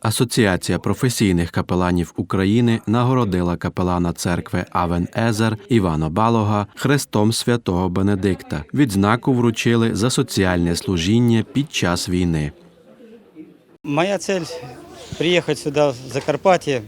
Асоціація професійних капеланів України нагородила капелана церкви Авен Езер Івана Балога хрестом святого Бенедикта. Відзнаку вручили за соціальне служіння під час війни. Моя цель – приїхати сюди в Закарпатье,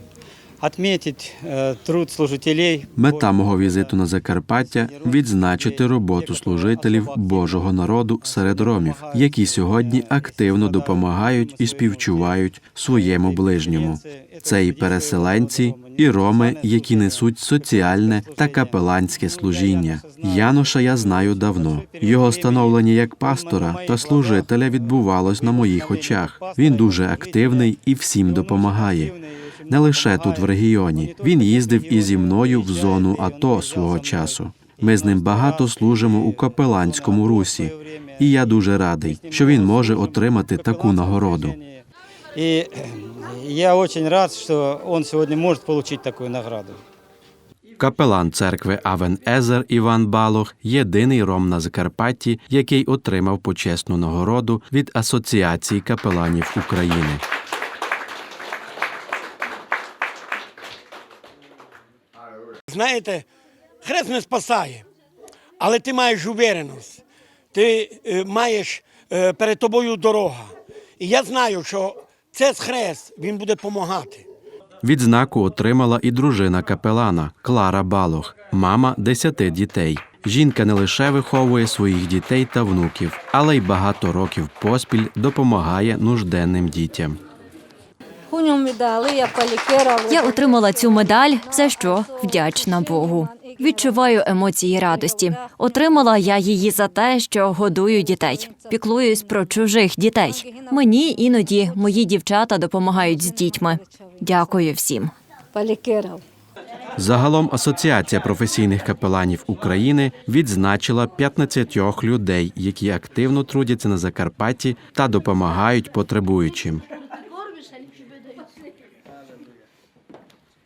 отметить э, труд служителей. Мета мого візиту на Закарпаття відзначити роботу служителів Божого народу серед ромів, які сьогодні активно допомагають і співчувають своєму ближньому. Це і переселенці, і роми, які несуть соціальне та капеланське служіння. Яноша я знаю давно. Його становлення як пастора та служителя відбувалось на моїх очах. Він дуже активний і всім допомагає. Не лише тут в регіоні. Він їздив і зі мною в зону АТО свого часу. Ми з ним багато служимо у капеланському русі, і я дуже радий, що він може отримати таку нагороду. И я очень рад, что он сегодня может получить такую награду. Капелан церкви Авен Езер Іван Балох єдиний ром на Закарпатті, який отримав почесну нагороду від Асоціації капеланів України. Знаєте, хрест не спасає, але ти маєш увереність, ти е, маєш е, перед тобою дорога. І я знаю, що цей хрест він буде допомагати. Відзнаку отримала і дружина капелана Клара Балох, мама десяти дітей. Жінка не лише виховує своїх дітей та внуків, але й багато років поспіль допомагає нужденним дітям. Хуню медали, я палікера. Я отримала цю медаль, за що вдячна Богу. Відчуваю емоції радості. Отримала я її за те, що годую дітей, піклуюсь про чужих дітей. Мені іноді мої дівчата допомагають з дітьми. Дякую всім. Палікера. Загалом Асоціація професійних капеланів України відзначила 15 людей, які активно трудяться на Закарпатті та допомагають потребуючим.